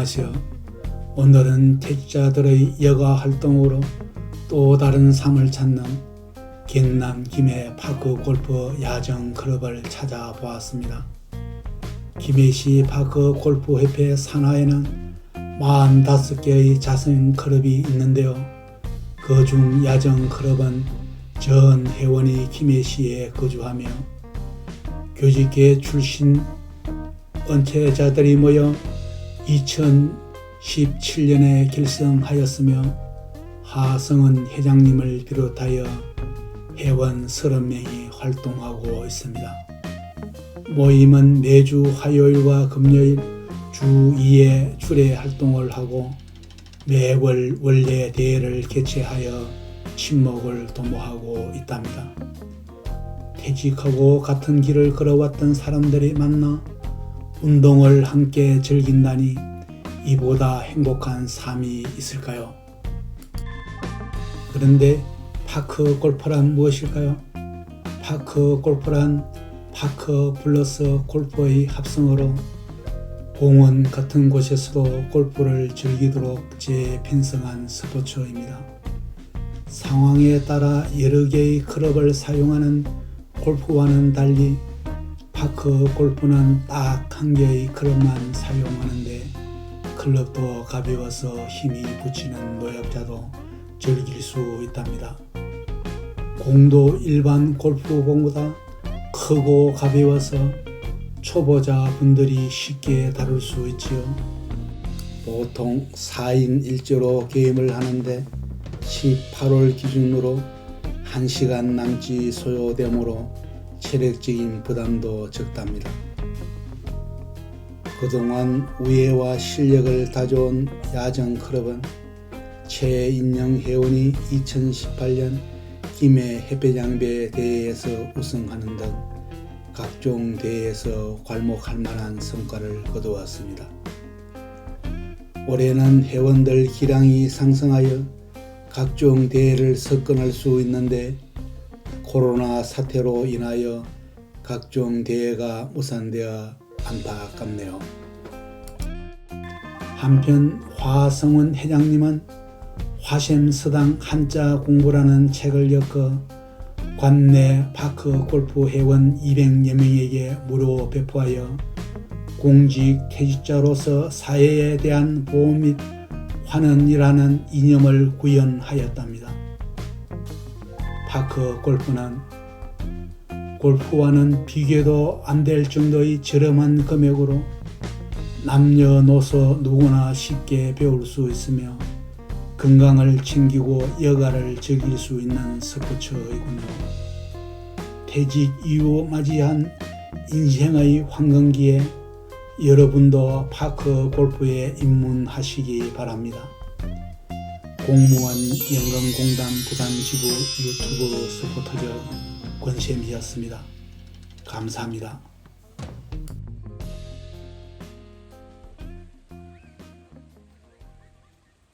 안녕하세요. 오늘은 택자들의 여가 활동으로 또 다른 삶을 찾는 경남 김해 파크 골프 야정 클럽을 찾아보았습니다. 김해시 파크 골프 협회 산하에는 45개의 자선 클럽이 있는데요. 그 중 야정 클럽은 전 회원이 김해시에 거주하며 교직계 출신 은퇴자들이 모여 2017년에 결성하였으며 하성은 회장님을 비롯하여 회원 30명이 활동하고 있습니다. 모임은 매주 화요일과 금요일 주 2회 주례 활동을 하고 매월 원래 대회를 개최하여 친목을 도모하고 있답니다. 퇴직하고 같은 길을 걸어왔던 사람들이 만나 운동을 함께 즐긴다니 이보다 행복한 삶이 있을까요? 그런데 파크 골프란 무엇일까요? 파크 골프란 파크 플러스 골프의 합성어로 공원 같은 곳에서도 골프를 즐기도록 재편성한 스포츠입니다. 상황에 따라 여러 개의 클럽을 사용하는 골프와는 달리 파크 골프는 딱 한 개의 클럽만 사용하는데 클럽도 가벼워서 힘이 붙이는 노약자도 즐길 수 있답니다. 공도 일반 골프공보다 크고 가벼워서 초보자 분들이 쉽게 다룰 수 있지요. 보통 4인 1조로 게임을 하는데 18월 기준으로 1시간 남짓 소요되므로 체력적인 부담도 적답니다. 그동안 우애와 실력을 다져온 야정 클럽은 최인영 회원이 2018년 김해 햇배장배 대회에서 우승하는 등 각종 대회에서 괄목할 만한 성과를 거두었습니다. 올해는 회원들 기량이 상승하여 각종 대회를 석권할 수 있는데 코로나 사태로 인하여 각종 대회가 무산되어 안타깝네요. 한편 화성은 회장님은 화샘서당 한자 공부라는 책을 엮어 관내 파크 골프 회원 200여 명에게 무료 배포하여 공직 퇴직자로서 사회에 대한 보험 및 환원이라는 이념을 구현하였답니다. 파크 골프는 골프와는 비교도 안 될 정도의 저렴한 금액으로 남녀노소 누구나 쉽게 배울 수 있으며 건강을 챙기고 여가를 즐길 수 있는 스포츠이군요. 퇴직 이후 맞이한 인생의 황금기에 여러분도 파크 골프에 입문하시기 바랍니다. 공무원 연금공단 부산지구 유튜브 서포터즈 권쌤이었습니다. 감사합니다.